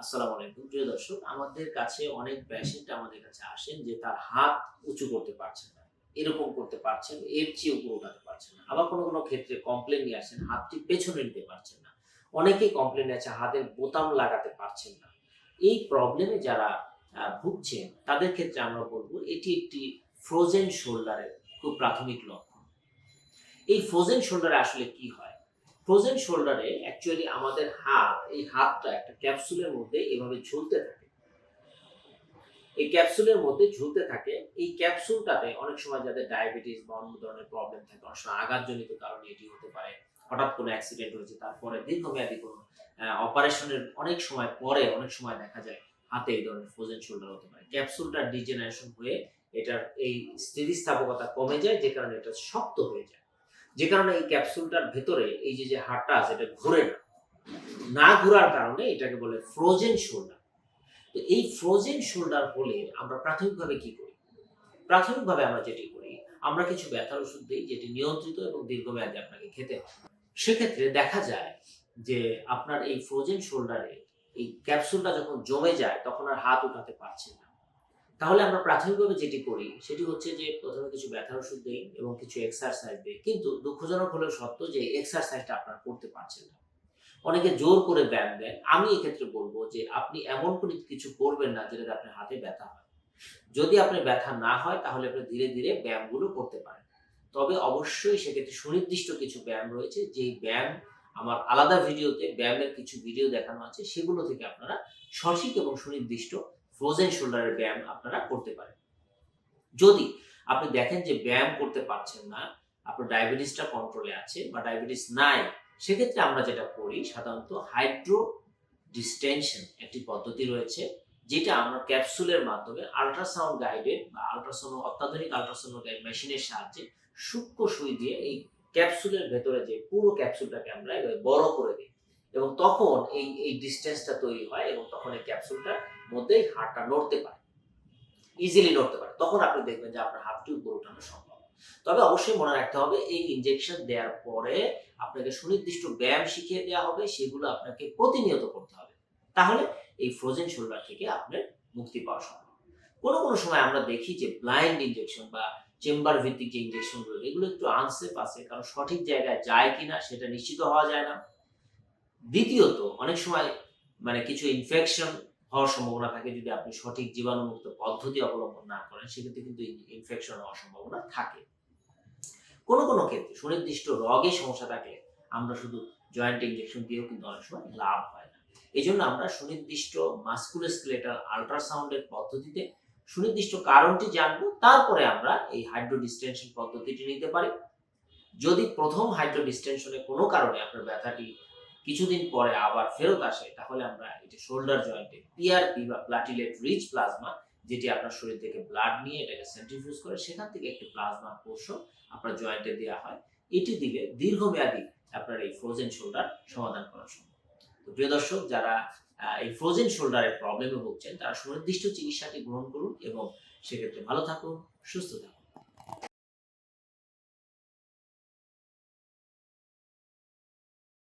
আসসালামু আলাইকুম। প্রিয় দর্শক, আমাদের কাছে অনেক পেশেন্ট আমাদের কাছে আসেন যে তার হাত উঁচু করতে পারছেন না, এরকম করতে পারছেন, এর চেয়ে উপর উঠাতে পারছেন না। আবার কোনো কোনো ক্ষেত্রে কমপ্লেন নিয়ে আসেন, হাতটি পেছনে নিতে পারছেন না। অনেকেই কমপ্লেন আছে, হাতের বোতাম লাগাতে পারছেন না। এই প্রবলেমে যারা ভুগছেন, তাদের ক্ষেত্রে আমরা বলব, এটি একটি ফ্রোজেন শোল্ডারের খুব প্রাথমিক লক্ষণ। এই ফ্রোজেন শোল্ডারে আসলে কি হয়? ফ্রোজেন শোল্ডারে অ্যাকচুয়ালি আমাদের হাত, এই হাতটা একটা ক্যাপসুলের মধ্যে এভাবে ঝুলতে থাকে। এই ক্যাপসুলের মধ্যে ঝুলতে থাকে। এই ক্যাপসুলটাতে অনেক সময় যাদের ডায়াবেটিস বা অন্য ধরনের প্রবলেম থাকে, অনেক সময় আঘাতজনিত কারণে এটি হতে পারে। হঠাৎ কোনো অ্যাক্সিডেন্ট হয়েছে, তারপরে দীর্ঘমেয়াদী কোনো অপারেশনের অনেক সময় পরে অনেক সময় দেখা যায় হাতে এই ধরনের ফ্রোজেন শোল্ডার হতে পারে। ক্যাপসুলটার ডিজেনারেশন হয়ে এটার এই স্থিতিস্থাপকতা কমে যায়, যে কারণে এটা শক্ত হয়ে যায়। যে কারণে এই ক্যাপসুলটার ভেতরে এই যে যে হাড়টা আছে, এটা ঘুরে না। না ঘোরার কারণে এটাকে বলে ফ্রোজেন শোল্ডার তো এই ফ্রোজেন শোল্ডার হলে আমরা প্রাথমিকভাবে কি করি? প্রাথমিকভাবে আমরা যেটি করি, আমরা কিছু ব্যথার ওষুধ দিই, যেটি নিয়ন্ত্রিত এবং দীর্ঘমেয়াদে আপনাকে খেতে হয় সেক্ষেত্রে দেখা যায় যে, আপনার এই ফ্রোজেন শোল্ডারে এই ক্যাপসুলটা যখন জমে যায়, তখন আর হাত উঠাতে পারছেন না। তাহলে আমরা প্রাথমিকভাবে যেটি করি, সেটি হচ্ছে যে প্রথমে কিছু ব্যথার ওষুধ দিই এবং কিছু এক্সারসাইজ দিই। কিন্তু দুঃখজনক হলেও সত্য যে এক্সারসাইজটা আপনারা করতে পারছেন না। অনেকে জোর করে ব্যায়াম দেন। আমি এক্ষেত্রে বলব যে আপনি এমন কোনো কিছু করবেন না যেটাতে আপনার হাতে ব্যথা হয়। যদি আপনার ব্যথা না হয়, তাহলে আপনি ধীরে ধীরে ব্যায়ামগুলো করতে পারেন। তবে অবশ্যই সেক্ষেত্রে সুনির্দিষ্ট কিছু ব্যায়াম রয়েছে। যেই ব্যায়াম আমার আলাদা ভিডিওতে ব্যায়ামের কিছু ভিডিও দেখানো আছে, সেগুলো থেকে আপনারা সঠিক এবং সুনির্দিষ্ট ফ্রোজেন শোল্ডারের ব্যায়াম আপনারা করতে পারেন। যদি আপনি দেখেন যে ব্যায়াম করতে পারছেন না, আপনার ডায়াবেটিসটা কন্ট্রোলে আছে বা ডায়াবেটিস নাই, সেক্ষেত্রে আমরা যেটা করি, সাধারণত হাইড্রো ডিস্টেনশন একটি পদ্ধতি রয়েছে, যেটা আমরা ক্যাপসুলের মাধ্যমে আল্ট্রাসাউন্ড গাইডেড বা আল্ট্রাসাউন্ড অত্যাধুনিক আল্ট্রাসাউন্ড গাইড মেশিনের সাহায্যে সূক্ষ্ম সুই দিয়ে এই ক্যাপসুলের ভেতরে যে পুরো ক্যাপসুলটাকে আমরা বড় করে দিই। এবং তখন এই এই ডিস্টেন্সটা তৈরি হয় এবং তখন এই ক্যাপসুলটার মধ্যে হাড়টা নড়তে পারে। ইজিলি নড়তে পারে। তখন আপনি দেখবেন যে আপনার হাতটি উপর উঠানো সম্ভব। তবে অবশ্যই মনে রাখতে হবে, এই ইনজেকশন দেওয়ার পরে আপনাকে সুনির্দিষ্ট ব্যায়াম শিখিয়ে দেওয়া হবে, সেগুলো আপনাকে প্রতিনিয়ত করতে হবে। তাহলে এই ফ্রোজেন শোল্ডার থেকে আপনার মুক্তি পাওয়া সম্ভব। কোনো কোনো সময় আমরা দেখি যে ব্লাইন্ড ইনজেকশন বা চেম্বার ভিত্তিক যে ইনজেকশনগুলো এগুলো একটু আনসেফ আছে, কারণ সঠিক জায়গায় যায় কিনা সেটা নিশ্চিত হওয়া যায় না। দ্বিতীয়ত, অনেক সময় মানে কিছু ইনফেকশন হওয়ার সম্ভাবনা থাকে যদি আপনি সঠিক জীবাণুমুক্ত পদ্ধতি অবলম্বন না করেন, সেক্ষেত্রে কিন্তু ইনফেকশন হওয়ার সম্ভাবনা থাকে। কোনো কোনো ক্ষেত্রে সুনির্দিষ্ট রগে সমস্যা থাকলে আমরা শুধু জয়েন্ট ইনজেকশন দিয়েও কিন্তু অনেক সময় লাভ হয় না। এই জন্য আমরা সুনির্দিষ্ট মাস্কুলোস্কেলেটাল আল্ট্রাসাউন্ডের পদ্ধতিতে সুনির্দিষ্ট কারণটি জানব, তারপরে আমরা এই হাইড্রো ডিস্টেনশন পদ্ধতিটি নিতে পারি। যদি প্রথম হাইড্রো ডিস্টেনশনে কোনো কারণে আপনার ব্যথাটি কিছুদিন পরে আবার ফেরত আসে, তাহলে আমরা এটি শোল্ডার জয়েন্টে পিআরপি বা প্লাটিলেট রিচ প্লাজমা যেটি আপনার শরীর থেকে ব্লাড নিয়ে এটাকে সেন্ট্রিফিউজ করে, সেখান থেকে একটি প্লাজমা কোষ আপনার জয়েন্টে দেওয়া হয়। এটি দিলে দীর্ঘমেয়াদী আপনার এই ফ্রোজেন শোল্ডার সমাধান করা সম্ভব। তো প্রিয় দর্শক, যারা এই ফ্রোজেন শোল্ডারের প্রবলেমে ভুগছেন, তারা সুনির্দিষ্ট চিকিৎসাটি গ্রহণ করুন এবং সেক্ষেত্রে ভালো থাকুন, সুস্থ থাকুন।